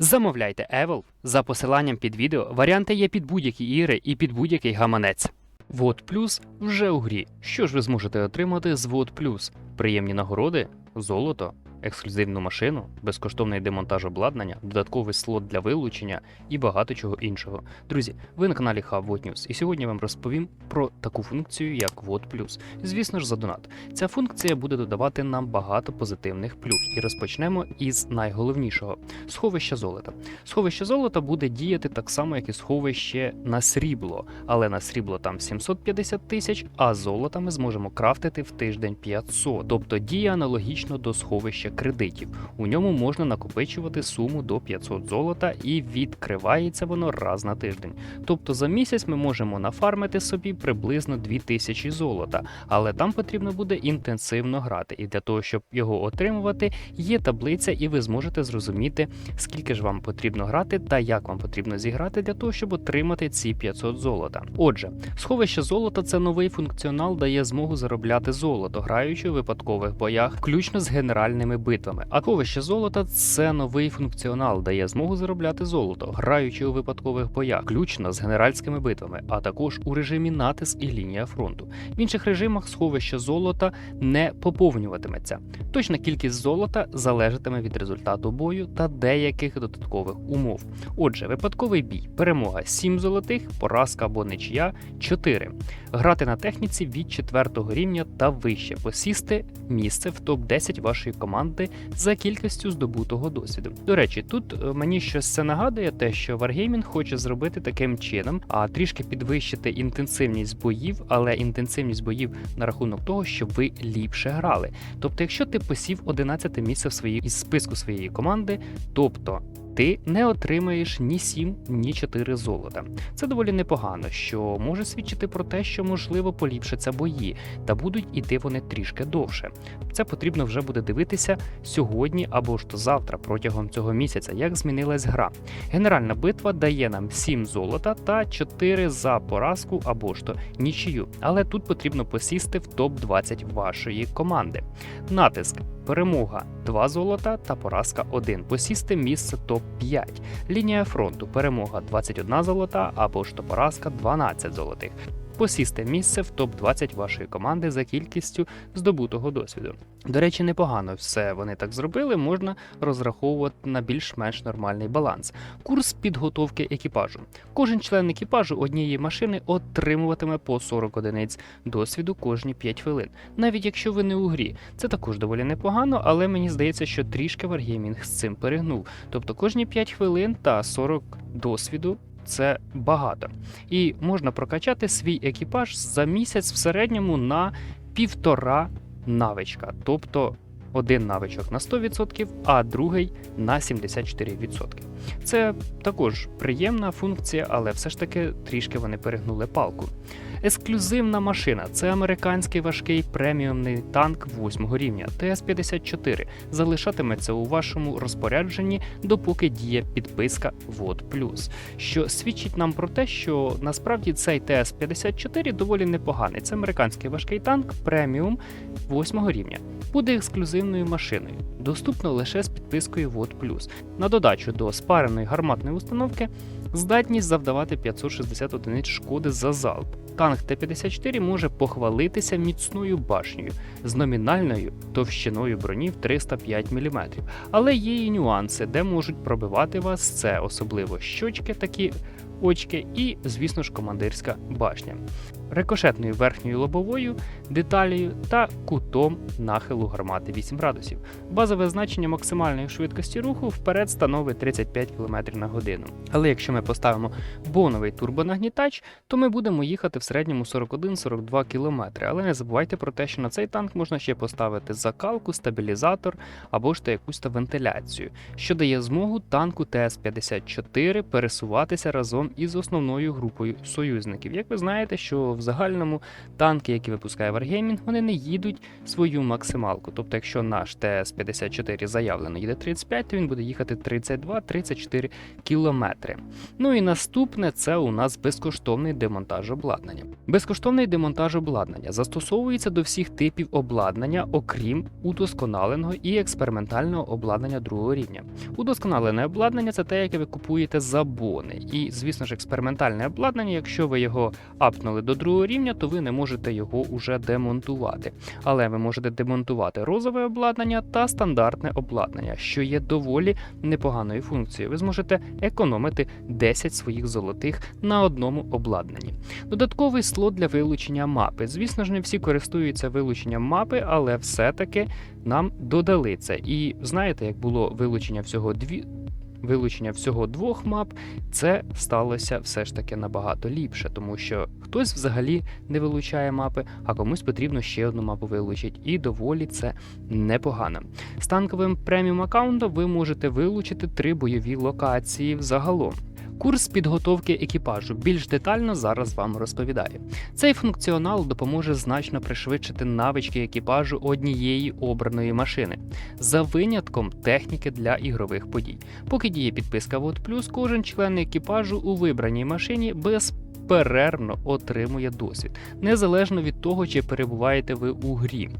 Замовляйте Evil за посиланням під відео. Варіанти є під будь-які ігри і під будь-який гаманець. Вот плюс вже у грі. Що ж ви зможете отримати з Вот плюс? Приємні нагороди, золото, ексклюзивну машину, безкоштовний демонтаж обладнання, додатковий слот для вилучення і багато чого іншого. Друзі, ви на каналі Hub News, і сьогодні я вам розповім про таку функцію, як Вот плюс. Звісно ж, за донат. Ця функція буде додавати нам багато позитивних плюх. І розпочнемо із найголовнішого сховища золота. Сховище золота буде діяти так само, як і сховище на срібло, але на срібло там 750 тисяч, а золота ми зможемо крафтити в тиждень 500. Тобто діє аналогічно до сховища кредитів. У ньому можна накопичувати суму до 500 золота і відкривається воно раз на тиждень. Тобто за місяць ми можемо нафармити собі приблизно 2000 золота, але там потрібно буде інтенсивно грати. І для того, щоб його отримувати, є таблиця, і ви зможете зрозуміти, скільки ж вам потрібно грати та як вам потрібно зіграти для того, щоб отримати ці 500 золота. Отже, сховище золота це новий функціонал, дає змогу заробляти золото, граючи у випадкових боях, включно з генеральними битвами. А сховище золота це новий функціонал, дає змогу заробляти золото, граючи у випадкових боях, включно з генеральськими битвами, а також у режимі натиск і лінія фронту. В інших режимах сховище золота не поповнюватиметься. Точна кількість золота залежатиме від результату бою та деяких додаткових умов. Отже, випадковий бій, перемога 7 золотих, поразка або ничия 4. Грати на техніці від 4 рівня та вище, посісти місце в топ-10 вашої команди за кількістю здобутого досвіду. До речі, тут е, мені щось це нагадує те, що Wargaming хоче зробити таким чином, а трішки підвищити інтенсивність боїв, але інтенсивність боїв на рахунок того, щоб ви ліпше грали. Тобто, якщо ти посів 11 місце в своїй із списку своєї команди, тобто ти не отримаєш ні 7, ні 4 золота. Це доволі непогано, що може свідчити про те, що можливо поліпшаться бої, та будуть іти вони трішки довше. Це потрібно вже буде дивитися сьогодні або ж то завтра протягом цього місяця, як змінилась гра. Генеральна битва дає нам 7 золота та 4 за поразку або ж то нічию. Але тут потрібно посісти в топ-20 вашої команди. Натиск. Перемога 2 золота та поразка 1. Посісти місце топ-5. Лінія фронту. Перемога 21 золота або ж то поразка 12 золотих. Посісти місце в топ-20 вашої команди за кількістю здобутого досвіду. До речі, непогано все вони так зробили, можна розраховувати на більш-менш нормальний баланс. Курс підготовки екіпажу. Кожен член екіпажу однієї машини отримуватиме по 40 одиниць досвіду кожні 5 хвилин. Навіть якщо ви не у грі, це також доволі непогано, але мені здається, що трішки Wargaming з цим перегнув. Тобто кожні 5 хвилин та 40 досвіду. Це багато. І можна прокачати свій екіпаж за місяць в середньому на півтора навичка. Тобто один навичок на 100%, а другий на 74%. Це також приємна функція, але все ж таки трішки вони перегнули палку. Ексклюзивна машина це американський важкий преміумний танк 8 рівня ТС-54. Залишатиметься у вашому розпорядженні, допоки діє підписка ВОД Плюс, що свідчить нам про те, що насправді цей ТС-54 доволі непоганий. Це американський важкий танк преміум 8 рівня. Буде ексклюзивною машиною, доступно лише з підпискою ВОД На додачу до спареної гарматної установки здатність завдавати 560 одиниць шкоди за залп. Танк Т-54 може похвалитися міцною башнею з номінальною товщиною броні в 305 мм. Але є і нюанси, де можуть пробивати вас це особливо щочки, такі очки, і, звісно ж, командирська башня. Рикошетною верхньою лобовою деталею та кутом нахилу гармати 8 градусів. Базове значення максимальної швидкості руху вперед становить 35 км на годину. Але якщо ми поставимо боновий турбонагнітач, то ми будемо їхати в середньому 41-42 км. Але не забувайте про те, що на цей танк можна ще поставити закалку, стабілізатор або ж то якусь то вентиляцію, що дає змогу танку ТС-54 пересуватися разом із основною групою союзників. Як ви знаєте, що в загальному танки, які випускає Wargaming, вони не їдуть свою максималку. Тобто, якщо наш ТС-54 заявлено їде 35, то він буде їхати 32-34 кілометри. Ну і наступне це у нас безкоштовний демонтаж обладнання. Безкоштовний демонтаж обладнання застосовується до всіх типів обладнання, окрім удосконаленого і експериментального обладнання другого рівня. Удосконалене обладнання це те, яке ви купуєте за бони. І, звісно ж, експериментальне обладнання, якщо ви його апнули до другого рівня, то ви не можете його уже демонтувати. Але ви можете демонтувати розове обладнання та стандартне обладнання, що є доволі непоганою функцією. Ви зможете економити 10 своїх золотих на одному обладнанні. Додатковий слот для вилучення мапи. Звісно ж, не всі користуються вилученням мапи, але все-таки нам додали це. І знаєте, як було вилучення всього дві. Вилучення всього двох мап, це сталося все ж таки набагато ліпше, тому що хтось взагалі не вилучає мапи, а комусь потрібно ще одну мапу вилучити, і доволі це непогано. З танковим преміум аккаунтом ви можете вилучити три бойові локації взагалом. Курс підготовки екіпажу більш детально зараз вам розповідаю. Цей функціонал допоможе значно пришвидшити навички екіпажу однієї обраної машини, за винятком техніки для ігрових подій. Поки діє підписка VOD+, кожен член екіпажу у вибраній машині безперервно отримує досвід, незалежно від того, чи перебуваєте ви у грі.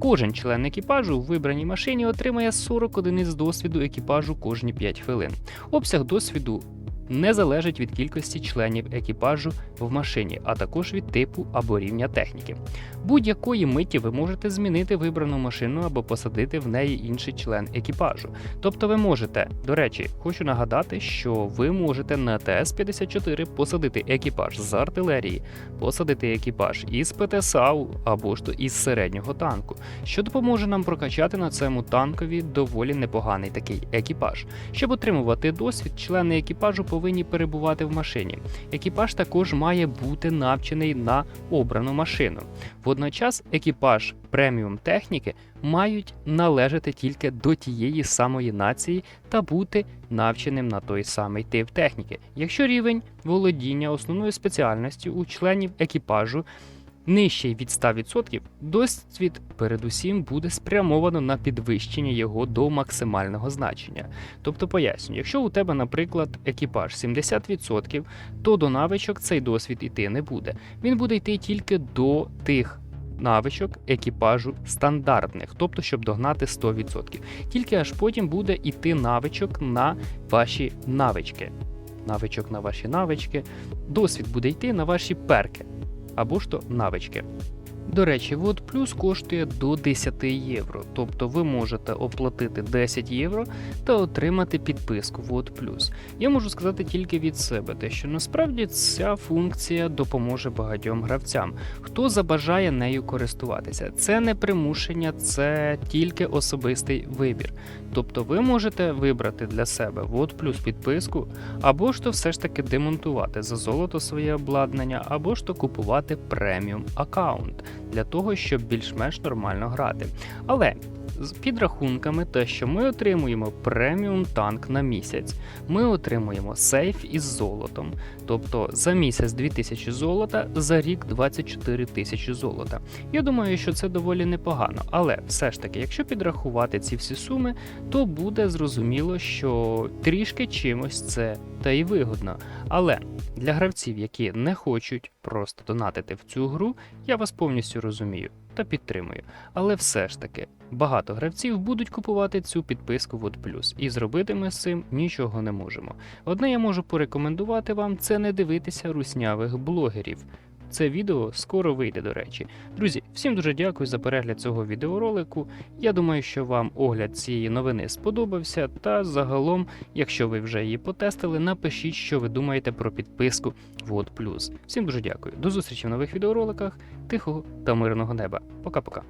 Кожен член екіпажу у вибраній машині отримає 40 одиниць досвіду екіпажу кожні 5 хвилин. Обсяг досвіду не залежить від кількості членів екіпажу в машині, а також від типу або рівня техніки. Будь-якої миті ви можете змінити вибрану машину або посадити в неї інший член екіпажу. Тобто ви можете, до речі, хочу нагадати, що ви можете на ТС-54 посадити екіпаж з артилерії, посадити екіпаж із ПТСАУ або ж то із середнього танку, що допоможе нам прокачати на цьому танкові доволі непоганий такий екіпаж. Щоб отримувати досвід, члени екіпажу повинні перебувати в машині. Екіпаж також має бути навчений на обрану машину. Водночас екіпаж преміум техніки мають належати тільки до тієї самої нації та бути навченим на той самий тип техніки. Якщо рівень володіння основною спеціальністю у членів екіпажу нижчий від 100%, досвід передусім буде спрямовано на підвищення його до максимального значення. Тобто поясню, якщо у тебе, наприклад, екіпаж 70%, то до навичок цей досвід іти не буде. Він буде йти тільки до тих. Навичок екіпажу стандартних, тобто щоб догнати 100%. Тільки аж потім буде йти навичок на ваші навички. Навичок на ваші навички. Досвід буде йти на ваші перки або ж то навички. До речі, вот плюс коштує до 10 євро, тобто ви можете оплатити 10 євро та отримати підписку Вот плюс. Я можу сказати тільки від себе, те, що насправді ця функція допоможе багатьом гравцям, хто забажає нею користуватися. Це не примушення, це тільки особистий вибір. Тобто ви можете вибрати для себе Вот плюс підписку, або ж то все ж таки демонтувати за золото своє обладнання, або ж то купувати преміум аккаунт для того, щоб більш-менш нормально грати. Але з підрахунками, те, що ми отримуємо преміум танк на місяць, ми отримуємо сейф із золотом. Тобто за місяць 2000 золота, за рік 24 тисячі золота. Я думаю, що це доволі непогано, але все ж таки, якщо підрахувати ці всі суми, то буде зрозуміло, що трішки чимось це та й вигодно. Але для гравців, які не хочуть просто донатити в цю гру, я вас повністю розумію та підтримую. Але все ж таки, багато гравців будуть купувати цю підписку в Плюс, і зробити ми з цим нічого не можемо. Одне я можу порекомендувати вам це не дивитися руснявих блогерів. Це відео скоро вийде, до речі. Друзі, всім дуже дякую за перегляд цього відеоролику. Я думаю, що вам огляд цієї новини сподобався. Та загалом, якщо ви вже її потестили, напишіть, що ви думаєте про підписку Вот Всім дуже дякую. До зустрічі в нових відеороликах. Тихого та мирного неба. Пока-пока.